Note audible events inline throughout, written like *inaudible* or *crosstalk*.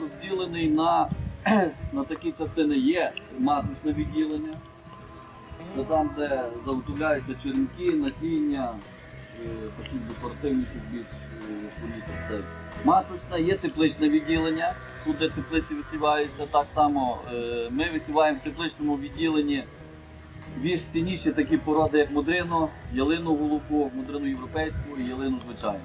розділений на, *clears throat* на такі частини. Є маточне відділення, це там, де заготовляються черенки, насіння, е, такі декоративніші більш е, політик. Це маточне, є тепличне відділення, тут де теплиці висіваються. Так само е, ми висіваємо в тепличному відділенні більш цінніші такі породи, як мудрину, ялину голубу, мудрину європейську і ялину звичайну.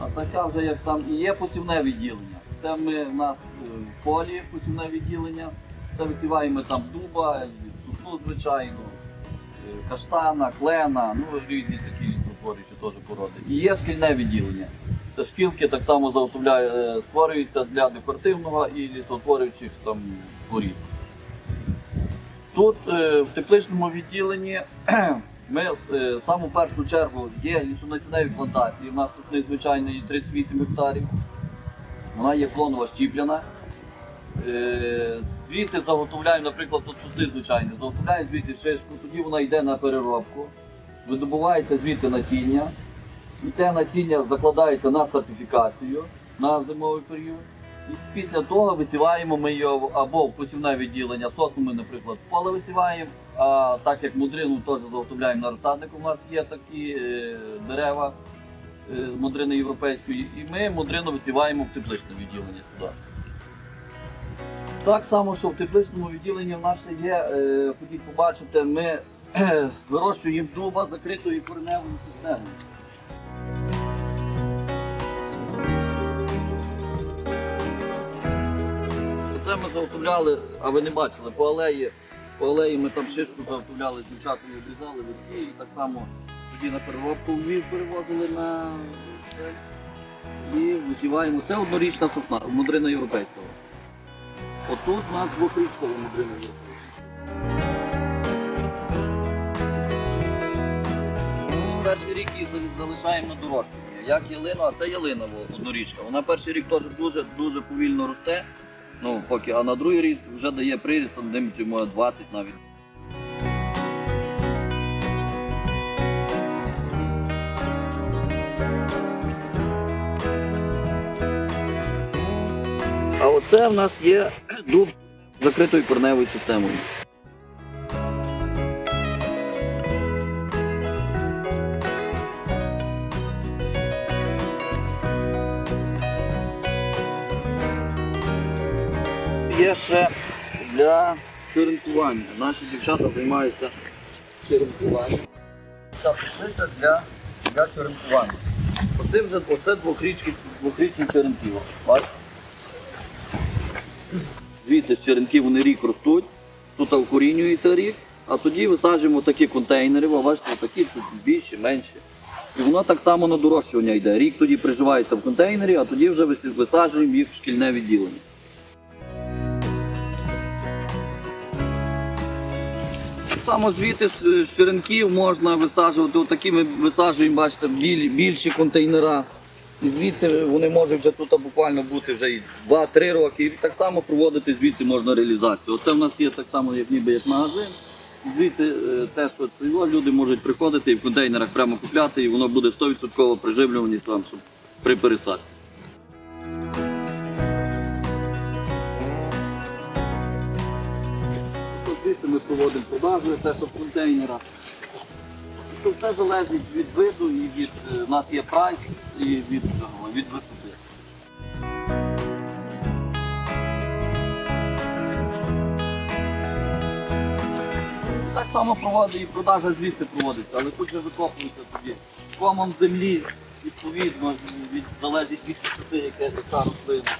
А така вже як там і є посівне відділення. Це ми в нас е, в полі посівне відділення. Це висіваємо там дуба, і сосну звичайну, е, каштана, клена, ну різні такі лісотворюючі теж породи. І є шкільне відділення. Це шкілки так само е, створюються для декоративного і лісотворюючих там порід. Тут в тепличному відділенні *clears throat* ми в саму першу чергу є лісонасінневі плантації. У нас тут незвичайної 38 гектарів. Вона є клонова щіпляна. Е, Звідти заготовляємо, наприклад, тут суси звичайні, заготовляємо звідти шишку, тоді вона йде на переробку, видобувається звідти насіння. І те насіння закладається на сертифікацію на зимовий період. І після того висіваємо ми його або в посівне відділення, сосну ми, наприклад, в поле висіваємо, а так як мудрину теж заготовляємо на розсаднику, у нас є такі е, дерева е, мудрини європейської, і ми мудрину висіваємо в тепличне відділення сюди. Так само, що в тепличному відділенні в нас є, е, ходіть побачите, ми е, вирощуємо дуба закритою кореневою системою. Це ми заготовляли, а ви не бачили, по алеї, по алеї ми там шишку заготовляли, дівчатами обрізали і так само тоді на переробку в Львів перевозили на. І висіваємо. Це однорічна сосна, мудрина європейського. Отут у нас двохрічкова мудрина європейська. Перший рік її залишаємо на дорожчання. Як ялину, а це ялина однорічка. Вона перший рік теж дуже, дуже повільно росте. Ну, поки, а на другий рік вже дає приріст сантиметрів може 20 навіть. А оце в нас є дуб закритою корневою системою. Є ще для черенкування. Наші дівчата займаються черенкуванням. Ця теплиця для, для черенкування. Оце вже оце двохрічні, черенки. Бачите? З черенків вони рік ростуть, тут вкорінюється рік, а тоді висаджуємо такі контейнери, ви бачите, такі більші, менші. І воно так само на дорощування йде. Рік тоді приживається в контейнері, а тоді вже висаджуємо їх в шкільне відділення. Само звідти з черенків можна висаджувати. Отакі ми висаджуємо, бачите, біль- більші контейнера. І звідси вони можуть вже тут буквально бути вже і 2-3 роки. І так само проводити звідси можна реалізацію. Оце в нас є так само, як ніби як магазин. Звідти е, теж люди можуть приходити і в контейнерах прямо купляти, і воно буде 100% приживлюваність там, щоб при пересадці. Тобто Звідси ми проводимо продажу, те, що в контейнерах. Це все залежить від виду і від е, у нас є прайс і від, цього, від висоти. Так само проводить і продажа звідси проводиться, але тут же викопується тоді. Комом землі відповідно від, залежить від висоти, яке яка рослина.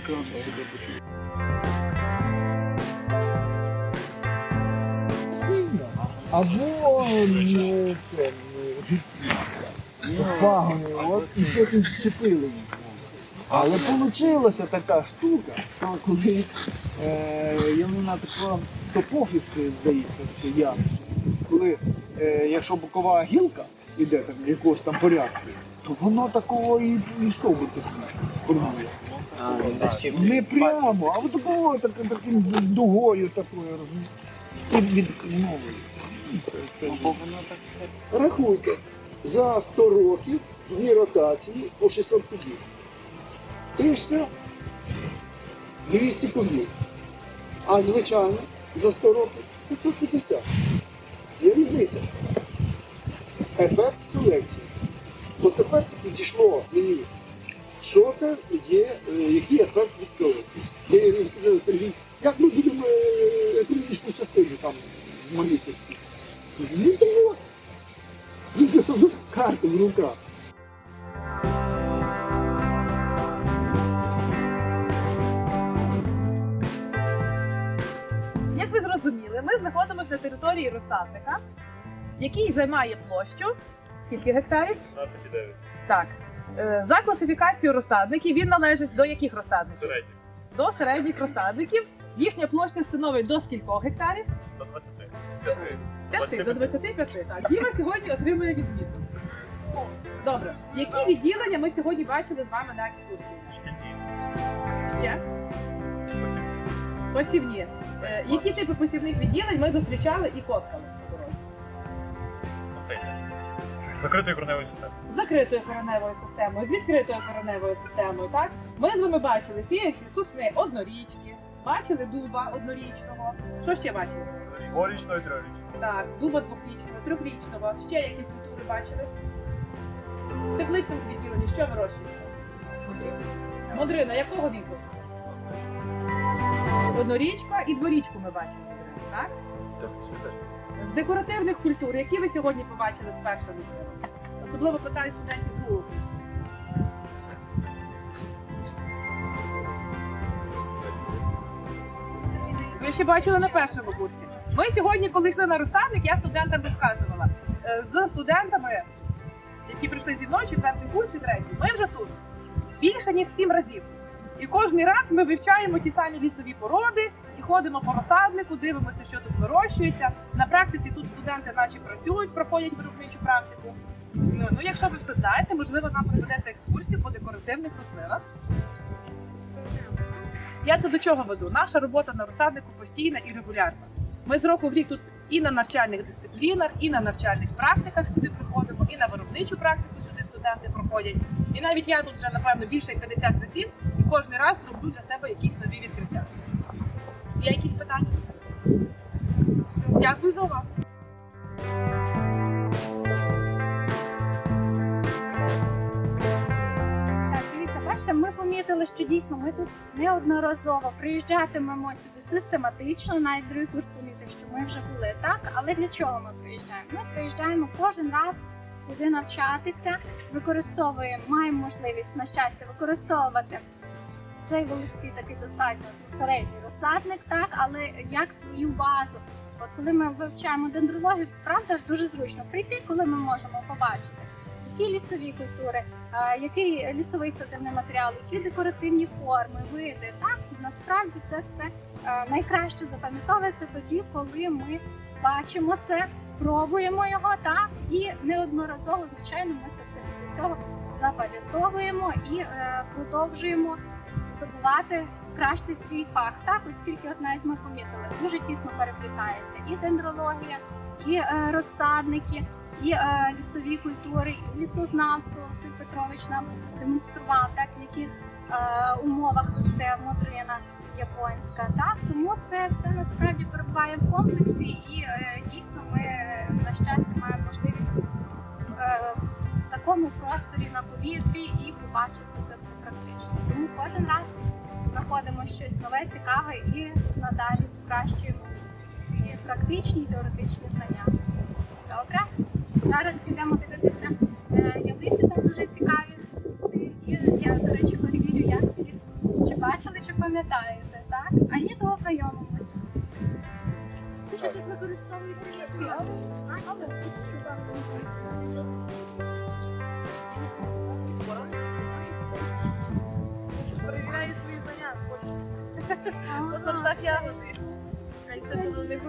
Прекрасно себе почув. Або не це не пагони, от і потім щепили їх. Але вийшла така штука, що коли е, ялина така топофіс, здається, таке явище, коли е, якщо бокова гілка іде там якогось там порядку, то воно такого і, і стовбур формує. Не прямо, а от такого так, таким дугою такою, розумієш? І відновлюється. Рахуйте, за 100 років дві ротації по 600 кубів. 1200 кубів. А звичайно, за 100 років 550. Є різниця. Ефект селекції. От тепер підійшло мені, що це є, розсадника, який займає площу. Скільки гектарів? 16,9. Так. Е, За класифікацією розсадників він належить до яких розсадників? Середній. До середніх розсадників. Їхня площа становить до скількох гектарів? До 20. 5 до 25. Так. Діма сьогодні отримує відмітку. Добре. Які відділення ми сьогодні бачили з вами на екскурсії? Шкільні. Ще? Посівні. Е, Які типи посівних відділень ми зустрічали і фоткали? по дорозі? Контейнер. Закритою кореневою системою. з закритою короневою системою, з відкритою короневою системою. Так ми з вами бачили сіянці сосни однорічки, бачили дуба однорічного. Що ще бачили? Дворічного і трьохрічного. Так, дуба двохрічного, трьохрічного. Ще які культури бачили? В тепличному відділенні що вирощується? Модрина якого віку? Однорічка і дворічку ми бачимо. модрину, Так? З декоративних культур, які ви сьогодні побачили з першого? Особливо питаю студентів другого курсу. Ви ще бачили на першому курсі. Ми сьогодні, коли йшли на розсадник, я студентам розказувала. Е, З студентами, які прийшли зі мною, четвертий курс і третій, ми вже тут більше ніж сім разів. І кожен раз ми вивчаємо ті самі лісові породи і ходимо по розсаднику, дивимося, що тут вирощується. На практиці тут студенти наші працюють, проходять виробничу практику. Ну, ну якщо ви все знаєте, можливо, нам проведете екскурсію по декоративних рослинах. Я це до чого веду? Наша робота на розсаднику постійна і регулярна. Ми з року в рік тут і на навчальних дисциплінах, і на навчальних практиках сюди приходимо, і на виробничу практику сюди студенти проходять. І навіть я тут вже напевно більше як 50 разів, і кожен раз роблю для себе якісь нові відкриття. Є якісь питання? Дякую за увагу. Дивіться, бачите, ми помітили, що дійсно ми тут неодноразово приїжджатимемо сюди систематично. Навіть другий курс помітив, що ми вже були так. Але для чого ми приїжджаємо? Ми приїжджаємо кожен раз сюди навчатися, використовуємо, маємо можливість на щастя використовувати цей великий такий достатньо середній розсадник, так, але як свою базу. От коли ми вивчаємо дендрологію, правда ж дуже зручно прийти, коли ми можемо побачити, які лісові культури, який лісовий садивний матеріал, які декоративні форми, види. Так насправді це все е, найкраще запам'ятовується тоді, коли ми бачимо це, пробуємо його, так і неодноразово, звичайно, ми це все після цього запам'ятовуємо і е, продовжуємо здобувати краще свій фах. Так, оскільки от навіть ми помітили, дуже тісно переплітається і дендрологія, і е, розсадники і е, лісові культури, і лісознавство Василь Петрович нам демонстрував, так? В яких е, умовах росте модрина японська. Так тому це все насправді перебуває в комплексі, і е, дійсно ми е, на щастя маємо можливість е, в такому просторі на повітрі і побачити це все практично. Тому кожен раз знаходимо щось нове, цікаве і надалі покращуємо свої практичні і теоретичні знання. Добре? Зараз підемо дивитися е, там дуже цікаві. Я, до речі, перевірю, як Чи бачили, чи пам'ятаєте, так? А ні, то ознайомимося. Що тут використовується. Перевіряю свої знання. Ягоди. А якщо це не.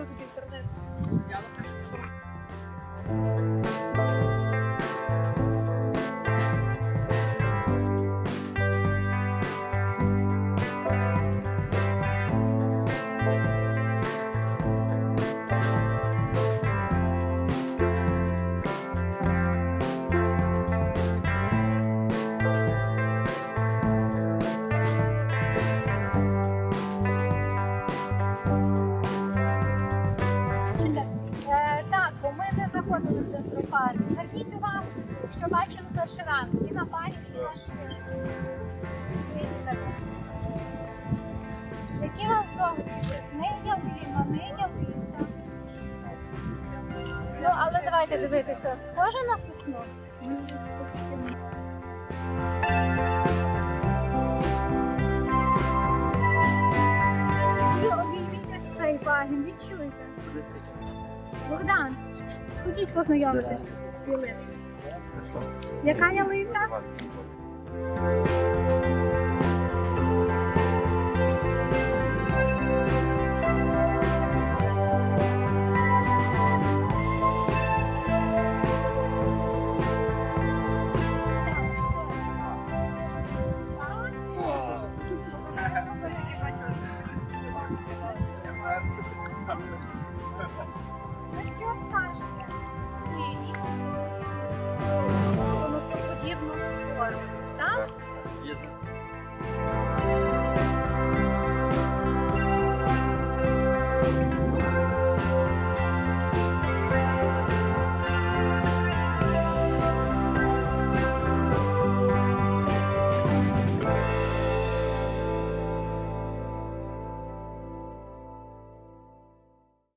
Зверніть увагу, що бачили перший раз і на парі, і наші Які у вас договір? Не ялина, не ялиця. Ну, але давайте дивитися, схоже на сосну? Відчуйте. Богдан, ходіть познайомитись з ялицею. Яка ялиця?